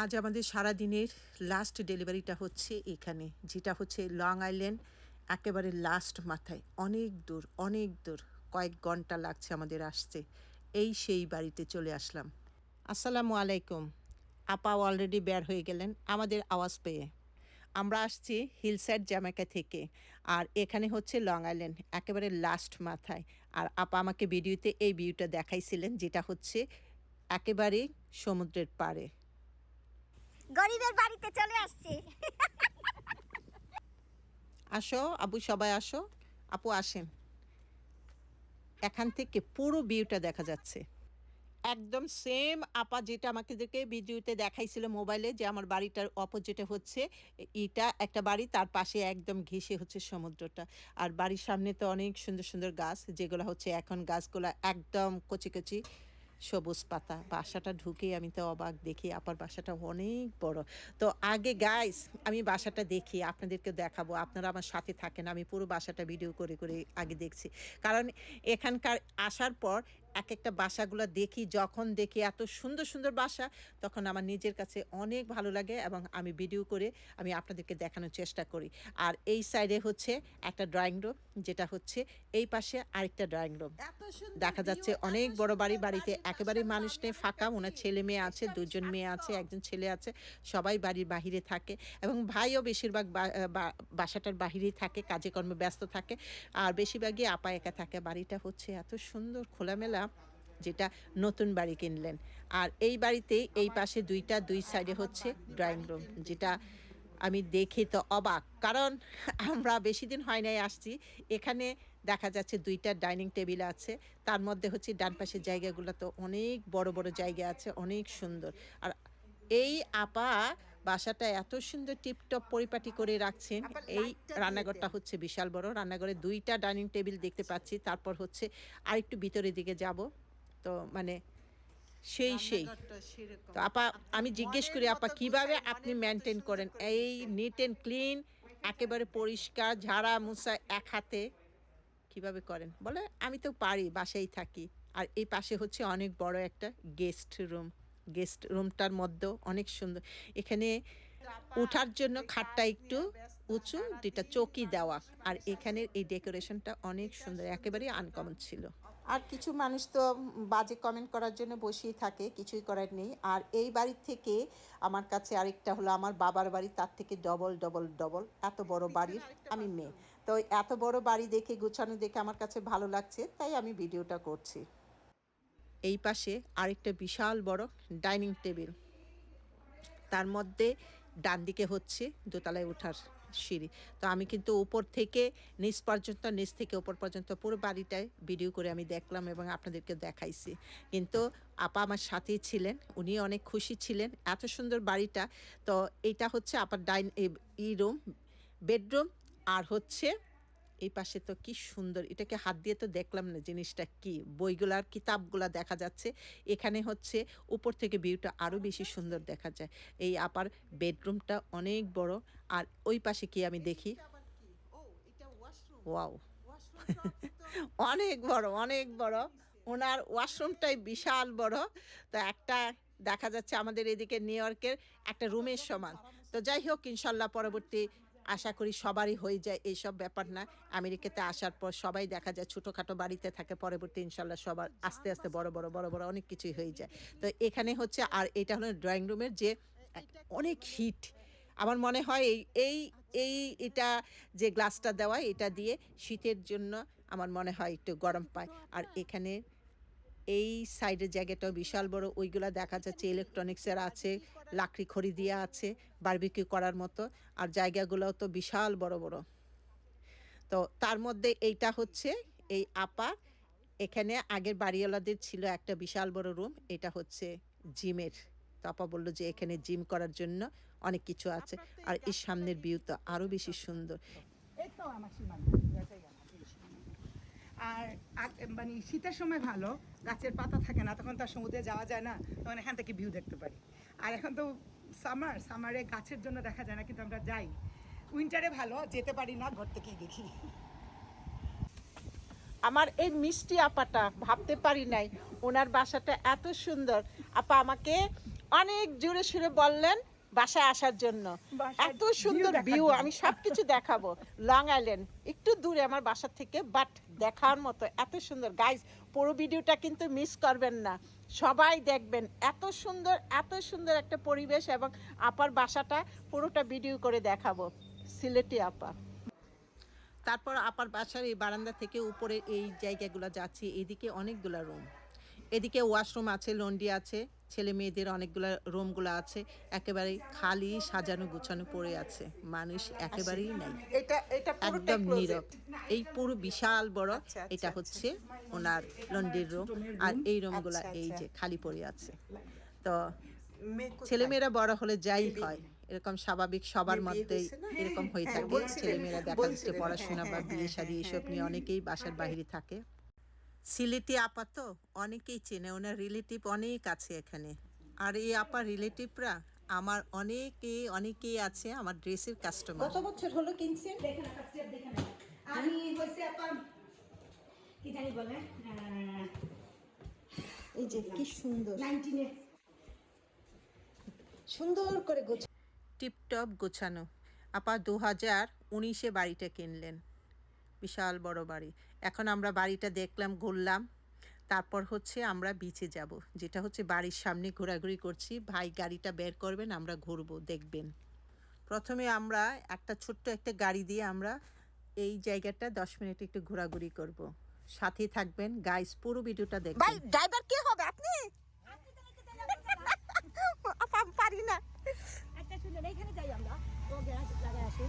আজ আমাদের সারা দিনের লাস্ট ডেলিভারিটা হচ্ছে এখানে, যেটা হচ্ছে লং আইল্যান্ড একেবারে লাস্ট মাথায়। অনেক দূর অনেক দূর, কয়েক ঘণ্টা লাগছে আমাদের আসতে। এই সেই বাড়িতে চলে আসলাম। আসসালামু আলাইকুম। আপা অলরেডি বের হয়ে গেলেন আমাদের আওয়াজ পেয়ে। আমরা আসছি হিলসাইড জ্যামাইকা থেকে, আর এখানে হচ্ছে লং আইল্যান্ড একেবারে লাস্ট মাথায়। আর আপা আমাকে ভিডিওতে এই ভিউটা দেখাইছিলেন, যেটা হচ্ছে একেবারে সমুদ্রের পাড়ে। গরিবের বাড়িতে চলে আসছি। আসো, আবু সবাই আসো। আপু আসেন। এখান থেকে পুরো ভিউটা দেখা যাচ্ছে। একদম সেম আপা যেটা আমাকে দেখে ভিডিওতে দেখাইছিল মোবাইলে যে আমার বাড়িটার অপোজিটে হচ্ছে, এটা একটা বাড়ি, তার পাশে একদম ঘেসে হচ্ছে সমুদ্রটা। আর বাড়ির সামনে তো অনেক সুন্দর সুন্দর গাছ, যেগুলো হচ্ছে এখন গাছগুলো একদম কচি কচি। সবুজ পাতা। বাসাটা ঢুকে আমি তো অবাক দেখি, আপার বাসাটা অনেক বড়। তো আগে গাইস আমি বাসাটা দেখি, আপনাদেরকে দেখাবো। আপনারা আমার সাথে থাকেন, আমি পুরো বাসাটা ভিডিও করে করে আগে দেখছি। কারণ এখানকার আসার পর এক একটা বাসাগুলো দেখি যখন দেখি এত সুন্দর সুন্দর বাসা তখন আমার নিজের কাছে অনেক ভালো লাগে এবং আমি ভিডিও করে আমি আপনাদেরকে দেখানোর চেষ্টা করি। আর এই সাইডে হচ্ছে একটা ড্রয়িং রুম যেটা হচ্ছে এই পাশে আরেকটা ড্রয়িং রুম দেখা যাচ্ছে অনেক বড় বাড়ি বাড়িতে একেবারে মানুষ নেই ফাঁকা ওনার ছেলে মেয়ে আছে দুজন মেয়ে আছে একজন ছেলে আছে সবাই বাড়ির বাহিরে থাকে এবং ভাইও বেশিরভাগ বাসাটার বাহিরেই থাকে কাজে কর্মে ব্যস্ত থাকে। আর বেশিরভাগই আপা একা থাকে। বাড়িটা হচ্ছে এত সুন্দর খোলামেলা। যেটা নতুন বাড়ি কিনলেন। আর এই বাড়িতে এই পাশে দুইটা, দুই সাইডে হচ্ছে ড্রয়িং রুম যেটা আমি দেখে তো অবাক। কারণ আমরা বেশি দিন হয় নাই আসছি, এখানে দেখা যাচ্ছে দুইটা ডাইনিং টেবিল আছে, তার মধ্যে হচ্ছে ডান পাশের জায়গাগুলো তো অনেক বড় বড় জায়গা আছে, অনেক সুন্দর। আর এই আপা বাসাটা এত সুন্দর টিপটপ পরিপাটি করে রাখছেন। এই রান্নাঘরটা হচ্ছে বিশাল বড়। রান্নাঘরে দুইটা ডাইনিং টেবিল দেখতে পাচ্ছি। তারপর হচ্ছে আরেকটু ভিতরের দিকে যাব। তো মানে সেই সেই। তো আপা আমি জিজ্ঞেস করি আপা কীভাবে আপনি মেনটেন করেন? এই নিট অ্যান্ড ক্লিন একেবারে পরিষ্কার ঝাড়া মুছা এক হাতে কীভাবে করেন? বলে আমি তো পারি বাসায় থাকি। আর এই পাশে হচ্ছে অনেক বড় একটা গেস্ট রুম গেস্ট রুমটার মধ্যেও অনেক সুন্দর। এখানে ওঠার জন্য খাটটা একটু উঁচু যেটা চৌকি দেওয়া। আর এখানের এই ডেকোরেশনটা অনেক সুন্দর একেবারেই আনকমন ছিল। আর কিছু মানুষ তো বাজে কমেন্ট করার জন্য বসিয়ে থাকে কিছুই করার নেই। আর এই বাড়ির থেকে আমার কাছে আরেকটা হলো আমার বাবার বাড়ি তার থেকে ডবল ডবল ডবল এত বড় বাড়ির আমি মেয়ে। তো এত বড় বাড়ি দেখে গুছানো দেখে আমার কাছে ভালো লাগছে তাই আমি ভিডিওটা করছি। এই পাশে আরেকটা বিশাল বড় ডাইনিং টেবিল। তার মধ্যে ডান দিকে হচ্ছে দোতলায় ওঠার সিঁড়ি। তো আমি কিন্তু উপর থেকে নিচ পর্যন্ত, নিচ থেকে উপর পর্যন্ত পুরো বাড়িটায় ভিডিও করে আমি দেখলাম এবং আপনাদেরকে দেখাইছি। কিন্তু আপা আমার সাথেই ছিলেন, উনি অনেক খুশি ছিলেন, এত সুন্দর বাড়িটা। তো এটা হচ্ছে আপার ডাইন ই রুম বেডরুম আর হচ্ছে এই পাশে তো কি সুন্দর। এটাকে হাত দিয়ে তো দেখলাম না জিনিসটা কি। বইগুলার কিতাবগুলা দেখা যাচ্ছে। এখানে হচ্ছে উপর থেকে ভিউটা আরও বেশি সুন্দর দেখা যায়। এই আপার বেডরুমটা অনেক বড়। আর ওই পাশে কি আমি দেখি? ওয়াও। অনেক বড় অনেক বড়। ওনার ওয়াশরুমটাই বিশাল বড়। তো একটা দেখা যাচ্ছে আমাদের এদিকে নিউ ইয়র্কের একটা রুমের সমান। তো যাই হোক ইনশাল্লাহ পরবর্তী আশা করি সবারই হয়ে যায় এইসব ব্যাপার না। আমেরিকাতে আসার পর সবাই দেখা যায় ছোটোখাটো বাড়িতে থাকে পরবর্তী ইনশাল্লাহ সবার আস্তে আস্তে বড় বড় বড় বড় অনেক কিছুই হয়ে যায়। তো এখানে হচ্ছে আর এটা হলো ড্রয়িং রুমের যে অনেক হিট। আমার মনে হয় এই এই এই এটা যে গ্লাসটা দেওয়া এটা দিয়ে শীতের জন্য আমার মনে হয় একটু গরম পায়। আর এখানে এই সাইডের জায়গাটাও বিশাল বড় ওইগুলো দেখা যাচ্ছে ইলেকট্রনিক্সের আছে। লাকড়ি খড়ি দিয়ে আছে বারবিকিউ করার মতো। আর জায়গাগুলোও তো বিশাল বড় বড়। তো তার মধ্যে এইটা হচ্ছে এই আপা। এখানে আগের বাড়িওয়ালাদের ছিল একটা বিশাল বড় রুম এটা হচ্ছে জিমের। তো আপা বলল যে এখানে জিম করার জন্য অনেক কিছু আছে। আর এই সামনের ভিউ তো আরও বেশি সুন্দর। আর মানে শীতের সময় ভালো গাছের পাতা থাকে না তখন তো আর সমুদ্রে যাওয়া যায় না তখন এখান থেকে ভিউ দেখতে পারি। আর এখন তো সামার সামারে গাছের জন্য দেখা যায় না, কিন্তু আমরা যাই। উইন্টারে ভালো, যেতে পারি না, ঘর থেকেই দেখি। আমার এই মিষ্টি আপাটা ভাবতে পারি নাই, ওনার বাসাটা এত সুন্দর। আপা আমাকে অনেক জোরে সুরে বললেন বাসায় আসার জন্য। এত সুন্দর ভিউ আমি সবকিছু দেখাবো। লং আইল্যান্ড একটু দূরে আমার বাসা থেকে বাট দেখার মতো এত সুন্দর। গাইস পুরো ভিডিওটা কিন্তু মিস করবেন না। সবাই দেখবেন এত সুন্দর এত সুন্দর একটা পরিবেশ এবং আপার বাসাটা পুরোটা ভিডিও করে দেখাবো। সিলেটি আপা। তারপর আপার বাসার এই বারান্দা থেকে উপরে এই জায়গাগুলো যাচ্ছি এদিকে অনেকগুলো রুম এদিকে ওয়াশরুম আছে লন্ডি আছে। ছেলে মেয়েদের অনেকগুলো রুমগুলো আছে একেবারে খালি সাজানো গুছানো পড়ে আছে। মানুষ একেবারেই নাই। একদম নীরব। এই পুরো বিশাল বড় আচ্ছা, আচ্ছা, এটা হচ্ছে ওনার লন্ডির রুম আর এই রুমগুলো আচ্ছা, এই আচ্ছা। যে খালি পড়ে আছে। তো ছেলেমেয়েরা বড় হলে যাই হয়। এরকম স্বাভাবিক সবার মধ্যেই এরকম হয়ে হ্যাঁ, থাকে। ছেলেমেয়েরা দেখা যাচ্ছে পড়াশোনা বা বিয়ে শাদী এসব নিয়ে অনেকেই বাসার বাহিরে থাকে। সিলেটি আপা তো অনেকেই চেনে ওনার রিলেটিভ অনেক আছে এখানে। আর এই আপা রিলেটিভরা আমার অনেকে অনেকেই আছে আমার ড্রেসের কাস্টমার কত বছর হলো কিনছেন? দেখেন দেখেন আমি হইছে আপনার কি জানি বলে এই যে কি সুন্দর। নাইনটিনে সুন্দর করে গোছ টিপটপ গোছানো। আপা দু হাজার উনিশে বাড়িটা কিনলেন। বিশাল বড় বাড়ি। এখন আমরা বাড়িটা দেখলাম, ঘুরলাম। তারপর হচ্ছে আমরা বিচে যাব। যেটা হচ্ছে বাড়ির সামনে ঘোরাঘুরি করছি। ভাই গাড়িটা বের করবেন, আমরা ঘুরবো, দেখবেন। প্রথমে আমরা একটা ছোট্ট একটা গাড়ি দিয়ে আমরা এই জায়গাটা দশ মিনিট একটু ঘোরাঘুরি করব। সাথে থাকবেন। গাইস পুরো ভিডিওটা ভাই দেখবেন ড্রাইভার কে হবে? আপনি আপা, আমি পারি না একটা শুনলেন এইখানে যাই আমরা ও গ্যাস লাগাই আসি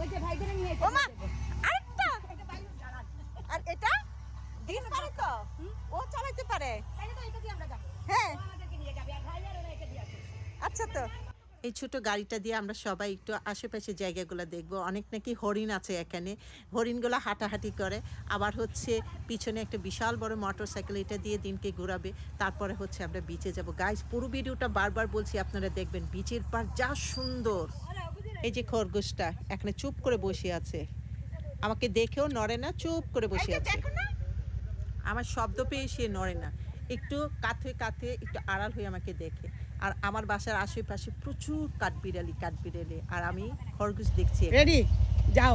ওই যে ভাই নিয়ে ও মা আরেকটা আর এটা দিন পারে তো ও চালাইতে পারে তাইলে তো এটা দিয়ে আমরা যাব হ্যাঁ ও আমাদেরকে নিয়ে যাবে আর ড্রাইভার ওরা এটা দিয়ে আসে আচ্ছা তো এই ছোট গাড়িটা দিয়ে আমরা সবাই একটু আশেপাশে জায়গাগুলো দেখব। অনেক নাকি হরিণ আছে এখানে। হরিণগুলো হাঁটাহাঁটি করে। আবার হচ্ছে পিছনে একটা বিশাল বড় মোটর সাইকেল এটা দিয়ে দিনকে ঘোরাবে। তারপরে হচ্ছে আমরা বিচে যাব। গাইস পুরো ভিডিওটা বারবার বলছি আপনারা দেখবেন বিচের পার যা সুন্দর। এই যে খরগোশটা এখানে চুপ করে বসে আছে। আমাকে দেখেও নড়ে না চুপ করে বসে আছে। আমার শব্দ পেয়ে সে নড়ে না। একটু কাথে কাথে একটু আড়াল হয়ে আমাকে দেখে। আর আমার বাসার আশেপাশে প্রচুর কাঠবিড়ালি কাঠবিড়ালি আর আমি খরগোশ দেখছি রেডি যাও।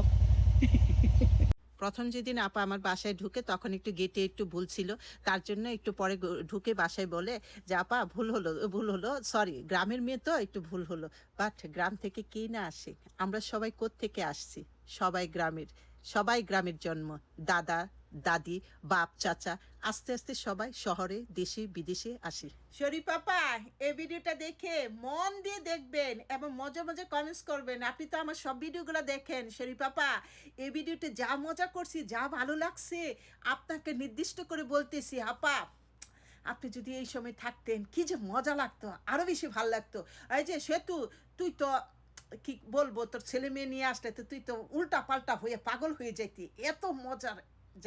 প্রথম যেদিন আপা আমার বাসায় ঢুকে তখন একটু গেটে একটু ভুল ছিল। তার জন্য একটু পরে ঢুকে বাসায় বলে যে আপা ভুল হলো ভুল হলো। সরি গ্রামের মেয়ে তো একটু ভুল হলো। বাট গ্রাম থেকে কে না আসে? আমরা সবাই থেকে আসছি? সবাই গ্রামের সবাই গ্রামের জন্ম। দাদা দাদি, বাপ, চাচা, আস্তে আস্তে সবাই শহরে, দেশে, বিদেশে আসি। শরীফ পাপা, এই ভিডিওটা দেখে মন দিয়ে দেখবেন এবং মজা মজা কমেন্টস করবেন। আপনি তো আমার সব ভিডিওগুলো দেখেন। শরীফ পাপা, এই ভিডিওতে যা মজা করছি, যা ভালো লাগছে, আপনাকে নির্দিষ্ট করে বলতেছি, আপা, আপনি যদি এই সময় থাকতেন, কি যে মজা লাগতো, আরও বেশি ভালো লাগতো। এই যে সেতু, তুই তো, কি বলব, তোর ছেলে মেয়ে নিয়ে আসলে তো তুই তো উল্টা পাল্টা হয়ে পাগল হয়ে যাইতি। এত মজার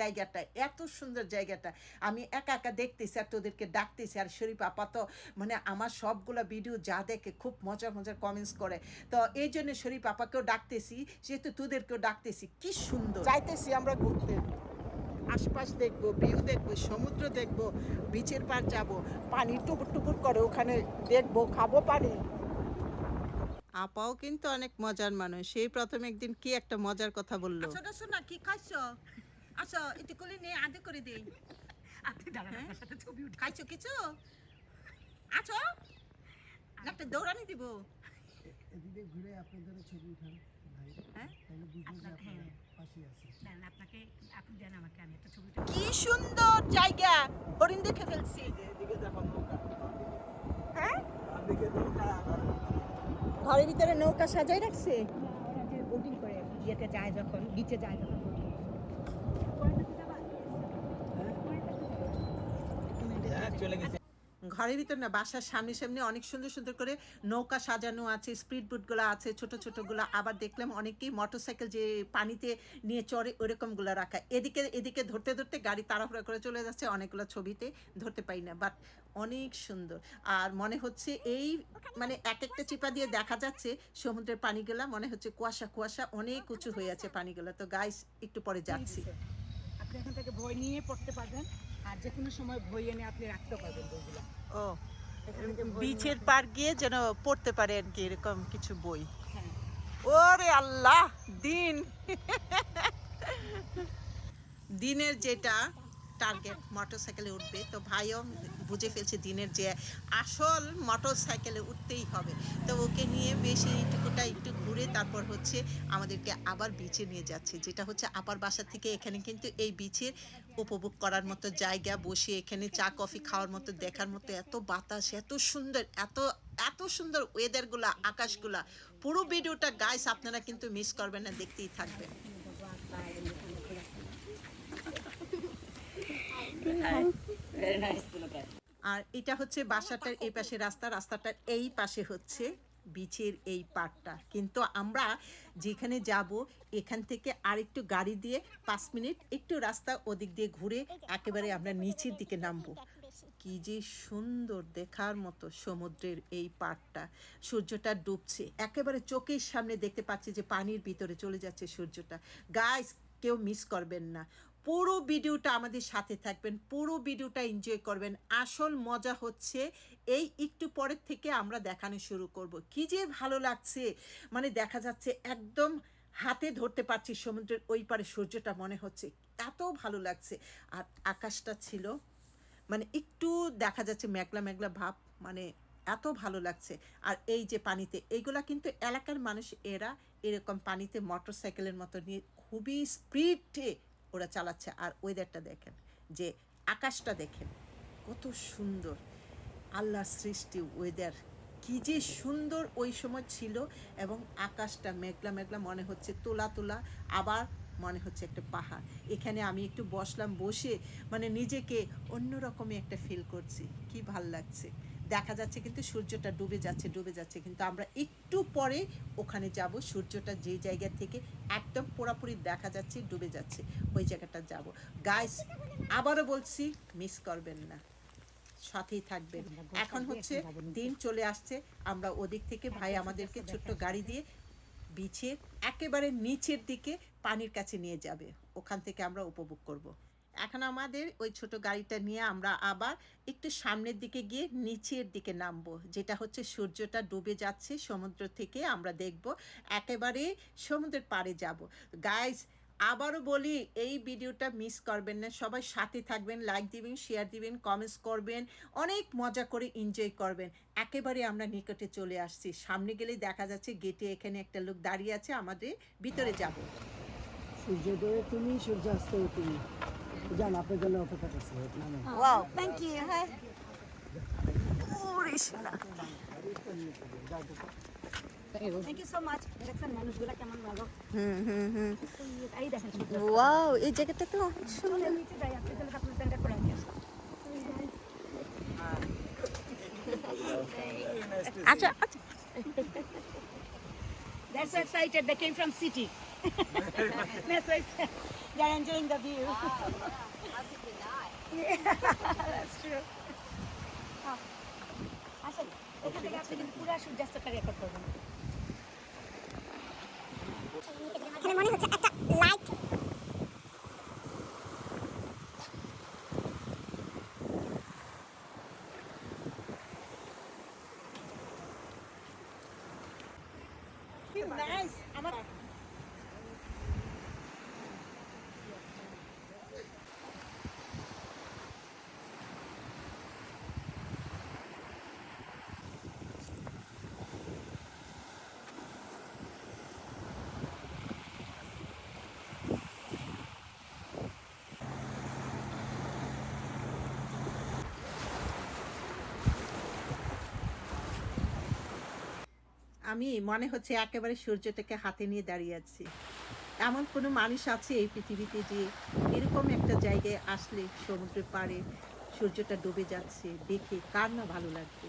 জায়গাটা এত সুন্দর জায়গাটা। আমি একা একা দেখতেছি আর তোদেরকে ডাকতেছি আর শরীফ আপা তো মানে আমার সবগুলা ভিডিও যা দেখে খুব মজার মজার কমেন্টস করে। তো এই জন্য শরীফ আপাকেও ডাকতেছি যেহেতু তোদেরকেও ডাকতেছি। কি সুন্দর। যাইতেছি আমরা ঘুরতে। আশপাশ দেখব ভিউ দেখব সমুদ্র দেখব বিচের পার যাব পানি টুকুর টুকুর করে ওখানে দেখব খাব পানি। আপাও কিন্তু অনেক মজার মানুষ। সেই প্রথম একদিন কি একটা মজার কথা বলল। ছোট শোনা কি খাইছো? আচ্ছা এটি করে নিয়ে আদে করে দেই। আপনি দাঁড়ান সাথে ছবি উঠে। খাইছো কিছু? আছো? একটা দৌড়ানি দিব। এদিকে ঘুরে আপনাদের ছবি উঠান ভাই। হ্যাঁ? তাহলে বুঝব যে আপনার- হ্যাঁ। পাশে আছে দেন আপনাকে আপনি দেন আমাকে আমি একটা ছবি উঠে কি সুন্দর জায়গা! হরিণ দেখে ফেলছি। হ্যাঁ? ঘরের ভিতরে নৌকা সাজাই রাখছে? বোটিং করে ইয়েতে যায় যখন নিচে যায় তখন boating করে। ঘরের ভিতর না বাসার সামনে সামনে অনেক সুন্দর সুন্দর করে নৌকা সাজানো আছে স্পিড বোটগুলো আছে ছোট ছোটগুলো আবার দেখলাম অনেকেই মোটরসাইকেল যে পানিতে নিয়ে চড়ে ওরকমগুলো রাখা। এদিকে এদিকে ধরতে ধরতে গাড়ি তাড়াহুড়া করে চলে যাচ্ছে অনেকগুলো ছবিতে ধরতে পারি না বাট অনেক সুন্দর। আর মনে হচ্ছে এই মানে এক একটা চিপা দিয়ে দেখা যাচ্ছে সমুদ্রের পানিগুলা মনে হচ্ছে কুয়াশা কুয়াশা অনেক উঁচু হয়ে আছে পানিগুলো। তো গাইস একটু পরে যাচ্ছি। আপনি এখান থেকে বই নিয়ে পড়তে পারবেন। আর যে কোনো সময় বই এনে আপনি রাখতে পারবেন বইগুলো। ও বিচের পার গিয়ে যেন পড়তে পারে আর কি এরকম কিছু বই। ওরে আল্লাহ দিন। দিনের যেটা টার্গেট মোটরসাইকেলে উঠবে। তো ভাইও বুঝে ফেলছে দিনের যে আসল মোটর সাইকেলে উঠতেই হবে। তো ওকে নিয়ে বেশি এইটুকুটা একটু ঘুরে তারপর হচ্ছে আমাদেরকে আবার বিচে নিয়ে যাচ্ছে, যেটা হচ্ছে আপার বাসা থেকে এখানে কিন্তু এই বিচের উপভোগ করার মতো জায়গা, বসে এখানে চা কফি খাওয়ার মতো, দেখার মতো এত বাতাস, এত সুন্দর, এত এত সুন্দর ওয়েদারগুলা আকাশগুলা পুরো ভিডিওটা গাইস আপনারা কিন্তু মিস করবেন না, দেখতেই থাকবেন। আর এটা হচ্ছে বাসাটার এই পাশে রাস্তা রাস্তাটার এই পাশে হচ্ছে বিচের এই পার্টটা কিন্তু আমরা যেখানে যাব এখান থেকে আরেকটু গাড়ি দিয়ে পাঁচ মিনিট একটু রাস্তা ওদিক দিয়ে ঘুরে একেবারে আমরা নিচের দিকে নামবো। কি যে সুন্দর দেখার মতো সমুদ্রের এই পাড়টা। সূর্যটা ডুবছে। একেবারে চোখের সামনে দেখতে পাচ্ছি যে পানির ভিতরে চলে যাচ্ছে সূর্যটা। গাইস কেউ মিস করবেন না। পুরো ভিডিওটা আমাদের সাথে থাকবেন, পুরো ভিডিওটা এনজয় করবেন। আসল মজা হচ্ছে এই একটু পরের থেকে আমরা দেখানো শুরু করব। কি যে ভালো লাগছে মানে দেখা যাচ্ছে একদম হাতে ধরতে পারছি সমুদ্রের ওই পারে সূর্যটা মনে হচ্ছে, এত ভালো লাগছে। আর আকাশটা ছিল মানে একটু দেখা যাচ্ছে মেঘলা মেঘলা ভাব মানে এত ভালো লাগছে। আর এই যে পানিতে, এইগুলা কিন্তু এলাকার মানুষ, এরা এরকম পানিতে মোটর সাইকেলের মতো নিয়ে খুবই স্পিডে ওরা চালাচ্ছে। আর ওয়েদারটা দেখেন, যে আকাশটা দেখেন, কত সুন্দর। আল্লাহ সৃষ্টি ওয়েদার কি যে সুন্দর ওই সময় ছিল। এবং আকাশটা মেঘলা মেঘলা মনে হচ্ছে, তোলা তোলা, আবার মনে হচ্ছে একটা পাহাড়। এখানে আমি একটু বসলাম, বসে মানে নিজেকে অন্যরকমই একটা ফিল করছি। কি ভালো লাগছে। দেখা যাচ্ছে কিন্তু সূর্যটা ডুবে যাচ্ছে ডুবে যাচ্ছে। কিন্তু আমরা একটু পরে ওখানে যাব সূর্যটা যে জায়গা থেকে একদম পুরোপুরি দেখা যাচ্ছে ডুবে যাচ্ছে ওই জায়গাটা যাব। গাইস আবারও বলছি মিস করবেন না। সাথেই থাকবেন। এখন হচ্ছে দিন চলে আসছে আমরা ওদিক থেকে ভাই আমাদেরকে ছোট্ট গাড়ি দিয়ে বিচের একেবারে নিচের দিকে পানির কাছে নিয়ে যাবে। ওখান থেকে আমরা উপভোগ করব। এখন আমাদের ওই ছোট গাড়িটা নিয়ে আমরা আবার একটু সামনের দিকে গিয়ে নিচের দিকে নামবো, যেটা হচ্ছে সূর্যটা ডুবে যাচ্ছে, সমুদ্র থেকে আমরা দেখব একেবারে সমুদ্রের পাড়ে যাব। গাইস আবারও বলি, এই ভিডিওটা মিস করবেন না। সবাই সাথে থাকবেন লাইক দিবেন শেয়ার দিবেন কমেন্টস করবেন, অনেক মজা করে এনজয় করবেন। একেবারে আমরা নিকটে চলে আসছি। সামনে গেলেই দেখা যাচ্ছে গেটে এখানে একটা লোক দাঁড়িয়ে আছে, আমাদের ভিতরে যাব। সূর্যোদয় তুমি, সূর্যাস্ত তুমি। যান আপনার জন্য অপেক্ষা করছি। নামে ওয়াও থ্যাংক ইউ হ্যাঁ থ্যাংক ইউ সো মাচ দেখছেন মানুষগুলা কেমন ভালো? হুম হুম হুম। এই দেখেন ওয়াও এই জায়গাটা তো চলে নিচে যাই আপনি তাহলে আপনার সেন্টার করে নিয়ে আসুন। আচ্ছা আচ্ছা। They're so excited. They came from city. That's why they're enjoying the view. Wow. Yeah. That's true. Oh. আসেন এখান থেকে আপনি কিন্তু পুরো সূর্যাস্তটা রেকর্ড করবেন নাইস আমার আমি মনে হচ্ছে একেবারে সূর্যটাকে হাতে নিয়ে দাঁড়িয়ে আছি। এমন কোনো মানুষ আছে এই পৃথিবীতে যে এরকম একটা জায়গায় আসলে সমুদ্রের পাড়ে সূর্যটা ডুবে যাচ্ছে, দেখে কার না ভালো লাগবে?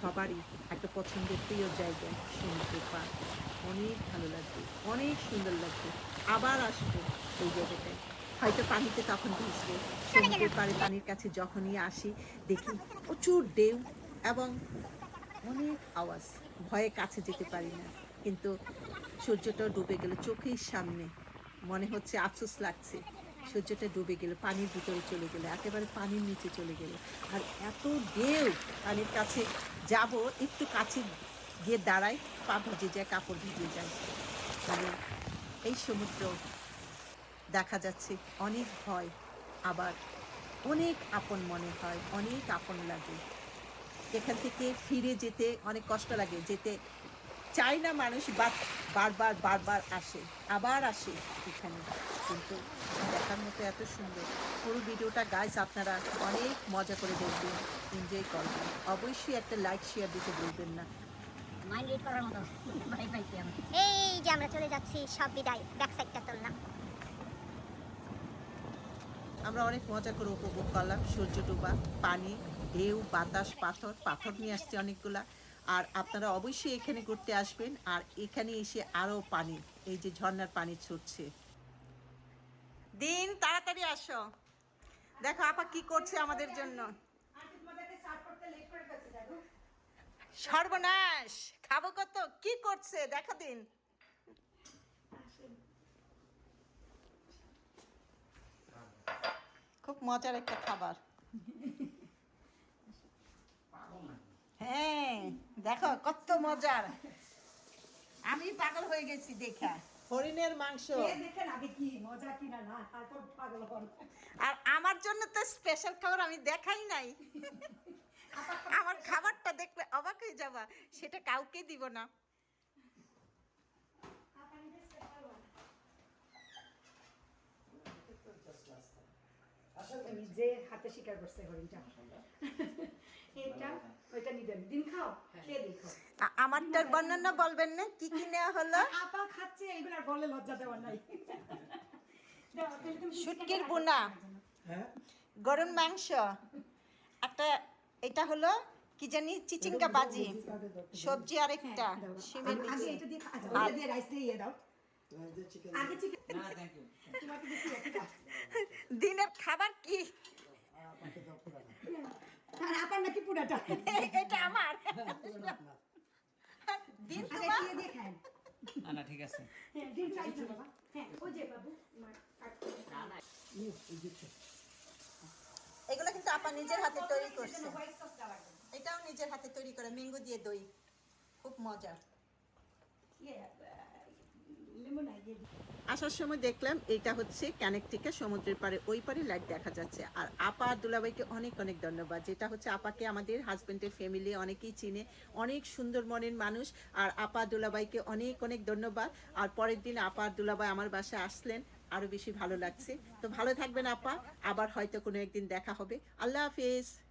সবারই একটা পছন্দের প্রিয় জায়গা সমুদ্রের পাড়। অনেক ভালো লাগবে, অনেক সুন্দর লাগবে। আবার আসব এই জায়গাটায়। হয়তো পানিতে তখন ভিজবো। সমুদ্রের পাড়ে পানির কাছে যখনই আসি, দেখি প্রচুর ঢেউ এবং অনেক আওয়াজ, ভয়ে কাছে যেতে পারি না। কিন্তু সূর্যটা ডুবে গেল চোখের সামনে। মনে হচ্ছে আফসোস লাগছে। সূর্যটা ডুবে গেল, পানির ভিতরে চলে গেল, একেবারে পানির নিচে চলে গেল। আর এত ঢেউ পানির কাছে যাব, একটু কাছে গিয়ে দাঁড়াই, পা ভিজে যায়, কাপড় ভিজে যায়। মানে এই সমুদ্র দেখা যাচ্ছে অনেক ভয়, আবার অনেক আপন মনে হয়, অনেক আপন লাগে। এখান থেকে ফিরে যেতে অনেক কষ্ট লাগে যেতে চাই না মানুষ বা বারবার বারবার আসে আবার আসে এখানে। কিন্তু দেখার মতো এত সুন্দর। পুরো ভিডিওটা গাইস আপনারা অনেক মজা করে দেখবেন এনজয় করবেন। অবশ্যই একটা লাইক শেয়ার দিতে বলবেন না। এই যে আমরা চলে যাচ্ছি সব বিদায়। ব্যাক সাইডটা তুললাম। আমরা অনেক মজা করে উপভোগ করলাম। সূর্য ডোবা পানি ঢেউ, বাতাস, পাথর পাথর নিয়ে আসছে অনেকগুলা। আর আপনারা অবশ্যই এখানে ঘুরতে আসবেন। আর এখানে এসে আরও পানি, এই যে ঝর্নার পানি ছুটছে। দিন, তাড়াতাড়ি আসো। দেখো, আপা কি করছে আমাদের জন্য। সর্বনাশ! খাব কত? কি করছে? দেখো দিন। খুব মজার একটা খাবার। হ্যাঁ দেখো কত মজার। আমি পাগল হয়ে গেছি দেখা। হরিণের মাংস। দেখেন আগে কি মজা কিনা না তারপর পাগল হন আর আমার জন্য তো স্পেশাল খাবার আমি দেখাই নাই। আমার খাবারটা দেখলে অবাক হয়ে যাবা সেটা কাউকে দিব না। নিজে হাতে শিকার করছে হরিণটা। এটা ওইটা নিবেন। দিন খাও খেয়ে দেখো আ- আমারটার বর্ণনা বলবেন না কি কি নেওয়া হলো? আপা খাচ্ছে এগুলো বলে লজ্জা দেওয়ার নাই। শুটকির বোনা হ্যাঁ? গরুর মাংস। একটা এটা হলো কি জানি চিচিঙ্গা বাজি। সবজি আরেকটা শিমের দিয়ে খা- আচ্ছা, একটা। দিনের খাবার কি? আর আপার নাকি পুরাটা। এটা আমার। দিন তোমার দিয়ে দিয়ে খান না না ঠিক আছে। হ্যাঁ দিন রাইস দাও বাবা। হ্যাঁ ওই যে বাবু এগুলো কিন্তু আপা নিজের হাতে তৈরি করছে। এটাও নিজের হাতে তৈরি করে ম্যাঙ্গো দিয়ে দই। খুব মজা ইয়ে আসার সময় দেখলাম এটা হচ্ছে ক্যানেকটিকা সমুদ্রের পাড়ে, ওই পারে লাইট দেখা যাচ্ছে। আর আপা আর দুলাভাইকে অনেক অনেক ধন্যবাদ। যেটা হচ্ছে আপাকে আমাদের হাজবেন্ডের ফ্যামিলি অনেকেই চিনে, অনেক সুন্দর মনের মানুষ। আর আপা দুলাভাইকে অনেক অনেক ধন্যবাদ। আর পরের দিন আপা আর দুলাভাই আমার বাসায় আসলেন আরও বেশি ভালো লাগছে। তো ভালো থাকবেন আপা, আবার হয়তো কোনো একদিন দেখা হবে। আল্লাহ হাফিজ।